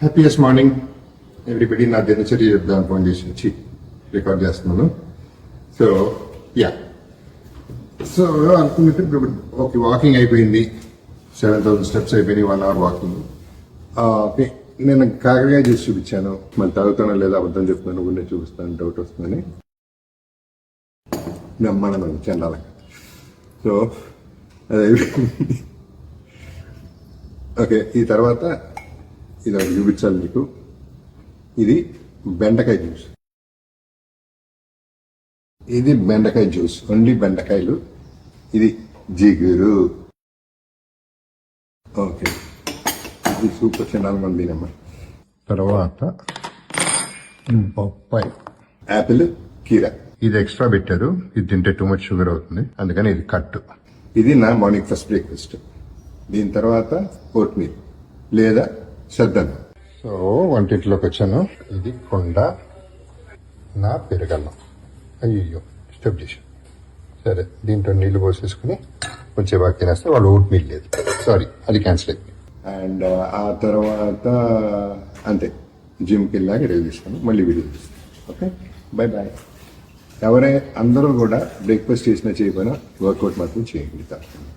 Happiest morning everybody నా దినచర్య చెప్దాం ఫోన్ చేసి వచ్చి రికార్డ్ చేస్తున్నాను. సో యా సో అనుకున్నట్టు ఇప్పుడు ఓకే వాకింగ్ అయిపోయింది. సెవెన్ థౌసండ్ స్టెప్స్ అయిపోయినాయి వన్ అవర్ వాకింగ్ ఓకే నేను కాకరకాయ చేసి చూపించాను. మళ్ళీ తాగుతానో లేదా అబద్ధం చెప్తున్నాను గుండె చూపిస్తాను డౌట్ వస్తుందని. నమ్మడం చెందాలి సో అదే ఓకే ఈ తర్వాత ఇది ఒకటి చూపించాలి మీకు. ఇది బెండకాయ జ్యూస్. ఇది బెండకాయ జ్యూస్. ఓన్లీ బెండకాయలు. ఇది జిగురు. ఓకే. ఇది సూపర్ చిన్నాలు మంది తినమ్మా. తర్వాత బొప్పాయి. యాపిల్ కీర. ఇది ఎక్స్ట్రా పెట్టారు. ఇది తింటే టూ మచ్ షుగర్ అవుతుంది. అందుకని ఇది కట్ ఇది నా మార్నింగ్ ఫస్ట్ బ్రేక్ఫాస్ట్. దీని తర్వాత ఓట్ మీల్ లేదా సద్దం సో వంటింట్లోకి వచ్చాను. ఇది కొండ నా పెరగన్నం అయ్యో స్టెప్ చేశాను. సరే దీంట్లో నీళ్ళు పోసేసుకుని కొంచెం బాగా తినేస్తే వాళ్ళు ఓట్ మీల్ లేదు. సారీ అది క్యాన్సిల్ అయింది అండ్ ఆ తర్వాత అంతే జిమ్కి వెళ్ళాక రెడీ చేస్తాను మళ్ళీ వీడియో తీస్తాను. ఓకే? బై బాయ్ ఎవరే అందరూ కూడా బ్రేక్ఫాస్ట్ చేసినా చేయకపోయినా వర్కౌట్ మాత్రం చేయండి తప్పకుండా.